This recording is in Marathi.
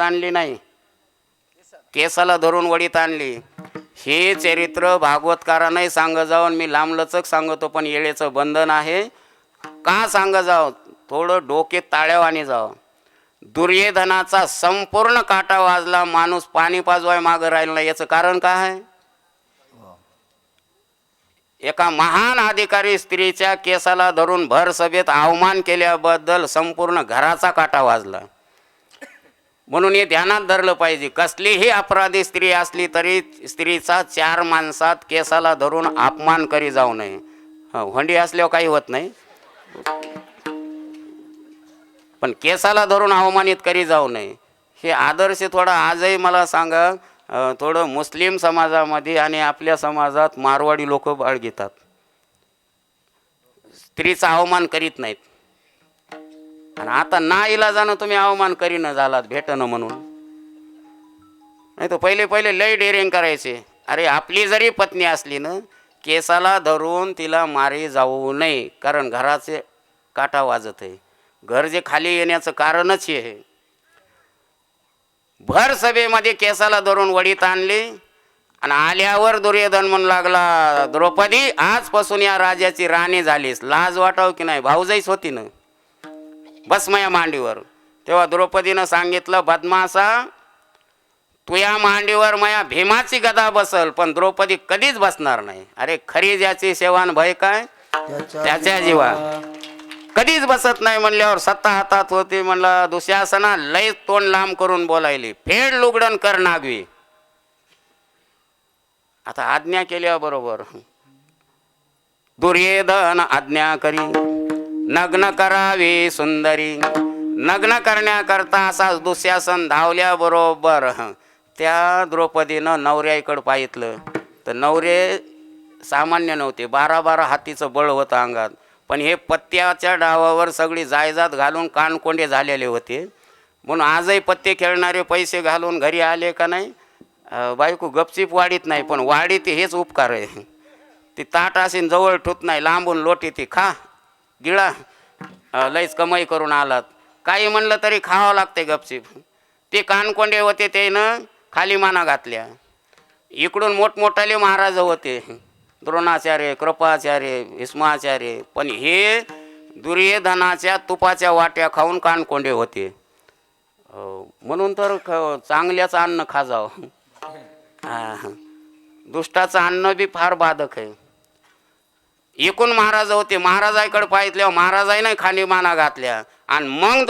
आणली नाही. केसाला धरून वडीत आणली. हे चरित्र भागवतकारांनाही सांग जाऊन मी लांबलचक सांगतो पण येळेचं बंधन आहे. का सांग जाव? थोडं डोके ताळ्यावाने जावं. दुर्योधनाचा संपूर्ण काटा वाजला माणूस पाणी पाजवाय मागं राहिला. याचं कारण काय आहे? एका महान अधिकारी स्त्रीच्या केसाला धरून भर सभेत अवमान केल्याबद्दल संपूर्ण घराचा काटा वाजला. म्हणून हे ध्यानात धरलं पाहिजे. कसलीही अपराधी स्त्री असली तरी स्त्रीचा चार माणसात केसाला धरून अपमान करी जाऊ नये. हो, हंडी असल्यावर काही होत नाही. पण केसाला धरून अवमानित करी जाऊ नये. हे आदर्श थोडा आजही मला सांगा थोडं मुस्लिम समाजामध्ये आणि आपल्या समाजात मारवाडी लोक बाळगितात स्त्रीचा अवमान करीत नाहीत. आणि आता ना इलाजानं तुम्ही अवमान करीनं झालात भेटणं म्हणून. नाही तर पहिले पहिले लय डेअरिंग करायचे. अरे आपली जरी पत्नी असली ना केसाला धरून तिला मारे जाऊ नये कारण घराचे काटा वाजत आहे. घर जे खाली येण्याचं कारणच हे आहे. भर सभेमध्ये केसाला धरून वडीत आणली आणि आल्यावर दुर्योधन म्हणू लागला द्रौपदी आजपासून या राजाची राणी झालीस. लाज वाटाव की नाही? भाऊजाईच होती ना. बस माया मांडीवर. तेव्हा द्रौपदीनं सांगितलं बदमासा तू या मांडीवर माया भीमाची गदा बसल पण द्रौपदी कधीच बसणार नाही. अरे खरी ज्याची सेवान भय काय? त्याच्या जीवा. कधीच बसत नाही म्हणल्यावर सत्ता हातात होती म्हणलं दुःशासना लय तोंड लांब करून बोलायली. फेड लुगडन कर नागवी. आता आज्ञा केल्या बरोबर. दुर्योधन आज्ञा करी. नग्न करावी सुंदरी. नग्न करण्याकरता असा दुःशासन धावल्याबरोबर त्या द्रौपदीनं नवऱ्याकडं पाहितलं. तर नवरे सामान्य नव्हते. बारा बारा हातीचं बळ होतं अंगात. पण हे पत्त्याच्या डावावर सगळी जायजात घालून कानकोंडे झालेले होते. म्हणून आजही पत्ते खेळणारे पैसे घालून घरी आले का नाही? बायको गपचीप वाढीत नाही पण वाढीत हेच उपकार आहे. ती ताट असेन जवळ ठुत नाही लांबून लोटी ती खा. गिळा. अं, लयच कमाई करून आलात. काही म्हणलं तरी खावं लागते गपचीप. ते कानकोंडे होते त्यानं खाली माना घातल्या. इकडून मोठमोठाले महाराज होते. द्रोणाचार्य कृपाचार्य भीष्माचार्य. पण हे दुर्योधनाच्या तुपाच्या वाट्या खाऊन कानकोंडे होते. म्हणून तर ख- चांगल्याचं अन्न खा जावं हा. दुष्टाचं अन्न बी फार बाधक आहे. एकूण महाराज होते. महाराजाकडे पाहितल्या महाराजाही नाही खाली माना घातल्या. आणि मग